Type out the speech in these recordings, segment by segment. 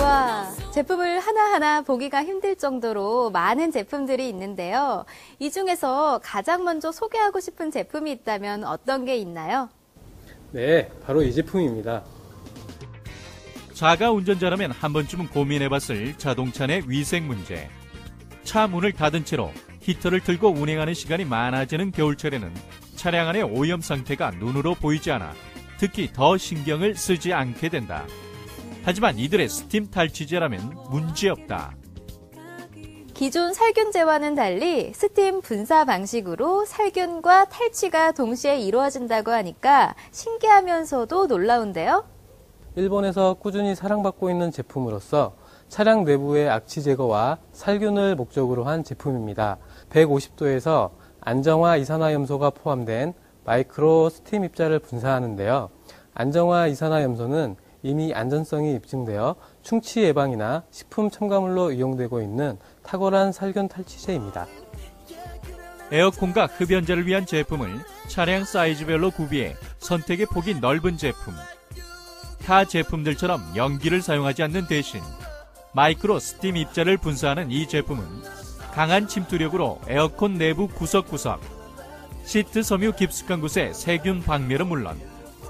와, 제품을 하나하나 보기가 힘들 정도로 많은 제품들이 있는데요. 이 중에서 가장 먼저 소개하고 싶은 제품이 있다면 어떤 게 있나요? 네, 바로 이 제품입니다. 자가 운전자라면 한 번쯤은 고민해봤을 자동차 내 위생 문제. 차 문을 닫은 채로 히터를 틀고 운행하는 시간이 많아지는 겨울철에는 차량 안의 오염 상태가 눈으로 보이지 않아 특히 더 신경을 쓰지 않게 된다. 하지만 이들의 스팀 탈취제라면 문제없다. 기존 살균제와는 달리 스팀 분사 방식으로 살균과 탈취가 동시에 이루어진다고 하니까 신기하면서도 놀라운데요. 일본에서 꾸준히 사랑받고 있는 제품으로서 차량 내부의 악취 제거와 살균을 목적으로 한 제품입니다. 150도에서 안정화 이산화염소가 포함된 마이크로 스팀 입자를 분사하는데요. 안정화 이산화염소는 이미 안전성이 입증되어 충치 예방이나 식품 첨가물로 이용되고 있는 탁월한 살균 탈취제입니다. 에어컨과 흡연자를 위한 제품을 차량 사이즈별로 구비해 선택의 폭이 넓은 제품. 타 제품들처럼 연기를 사용하지 않는 대신 마이크로 스팀 입자를 분사하는 이 제품은 강한 침투력으로 에어컨 내부 구석구석, 시트 섬유 깊숙한 곳에 세균 박멸은 물론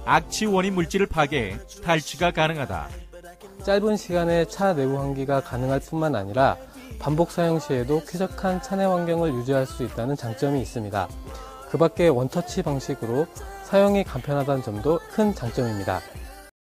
악취 원인 물질을 파괴해 탈취가 가능하다. 짧은 시간에 차 내부 환기가 가능할 뿐만 아니라 반복 사용 시에도 쾌적한 차내 환경을 유지할 수 있다는 장점이 있습니다. 그 밖에 원터치 방식으로 사용이 간편하다는 점도 큰 장점입니다.